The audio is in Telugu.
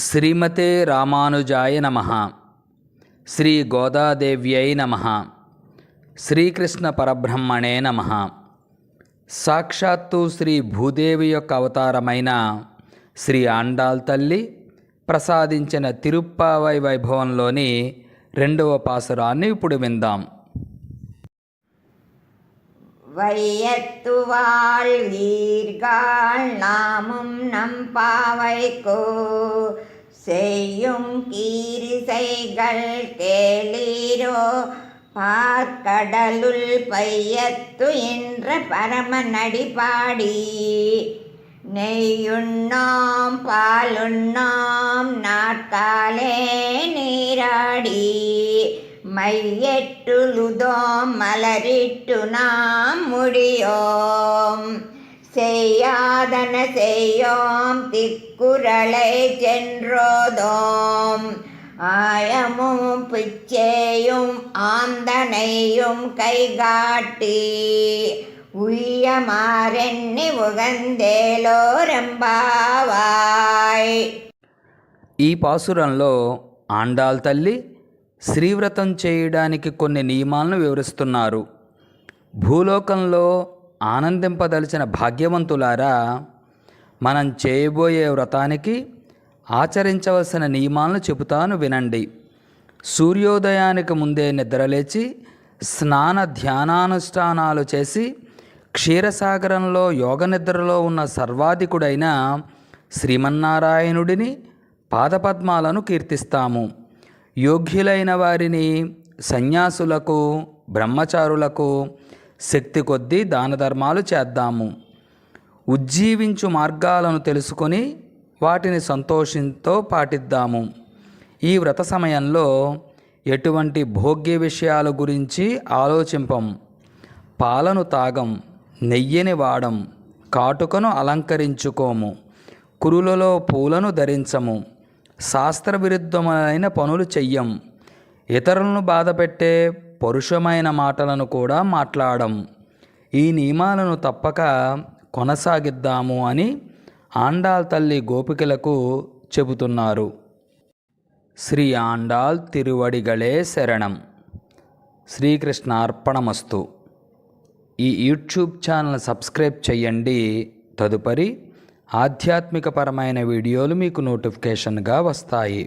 శ్రీమతే రామానుజాయ నమ శ్రీ గోదాదేవ్యై నమ శ్రీకృష్ణ పరబ్రహ్మణే నమ సాక్షాత్తు శ్రీ భూదేవి యొక్క అవతారమైన శ్రీ ఆండాల్ తల్లి ప్రసాదించిన తిరుప్పావై వైభవంలోని రెండవ పాసురాన్ని ఇప్పుడు విందాం வையத்து வாழ்வீர்கள் நாமும் நம் பாவைக்கோ செய்யும் கீரிசைகள் கேளீரோ? பார்க்கடலுள் பையத்து என்ற பரமநடி பாடி நெய்யுண்ணாம் பாலுண்ணாம் நாற்காலே நீராடி. மையெட்டுழுதோம் மலரிட்டு நாம் முடியோம். செய்யாதன செய்யோம் திக்குறளை சென்றோதோம் ஆயமும் பிச்சேயும் ஆந்தனையும் கைகாட்டி உய்யமாறெண்ணி உகந்தேலோரெம்பாவாய் ఈ పాసురంలో ఆండాల్ తల్లి శ్రీవ్రతం చేయడానికి కొన్ని నియమాలను వివరిస్తున్నారు భూలోకంలో ఆనందింపదలిచిన భాగ్యవంతులారా మనం చేయబోయే వ్రతానికి ఆచరించవలసిన నియమాలను చెబుతాను వినండి. సూర్యోదయానికి ముందే నిద్రలేచి స్నాన ధ్యానానుష్ఠానాలు చేసి క్షీరసాగరంలో యోగ నిద్రలో ఉన్న సర్వాధికుడైన శ్రీమన్నారాయణుడిని పాదపద్మాలను కీర్తిస్తాము. యోగ్యులైన వారిని సన్యాసులకు బ్రహ్మచారులకు శక్తి కొద్దీ దాన ధర్మాలు చేద్దాము. ఉజ్జీవించు మార్గాలను తెలుసుకొని వాటిని సంతోషంతో పాటిద్దాము. ఈ వ్రత సమయంలో ఎటువంటి భోగ్య విషయాల గురించి ఆలోచింపం. పాలను తాగం నెయ్యిని వాడం కాటుకను అలంకరించుకోము కురులలో పూలను ధరించము శాస్త్రవిరుద్ధమైన పనులు చెయ్యం. ఇతరులను బాధపెట్టే పరుషమైన మాటలను కూడా మాట్లాడం. ఈ నియమాలను తప్పక కొనసాగిద్దాము అని ఆండాల్ తల్లి గోపికలకు చెబుతున్నారు. శ్రీ ఆండాల్ తిరువడిగళే శరణం. శ్రీకృష్ణార్పణమస్తు. ఈ యూట్యూబ్ ఛానల్ సబ్స్క్రైబ్ చేయండి తదుపరి ఆధ్యాత్మికపరమైన వీడియోలు మీకు నోటిఫికేషన్గా వస్తాయి.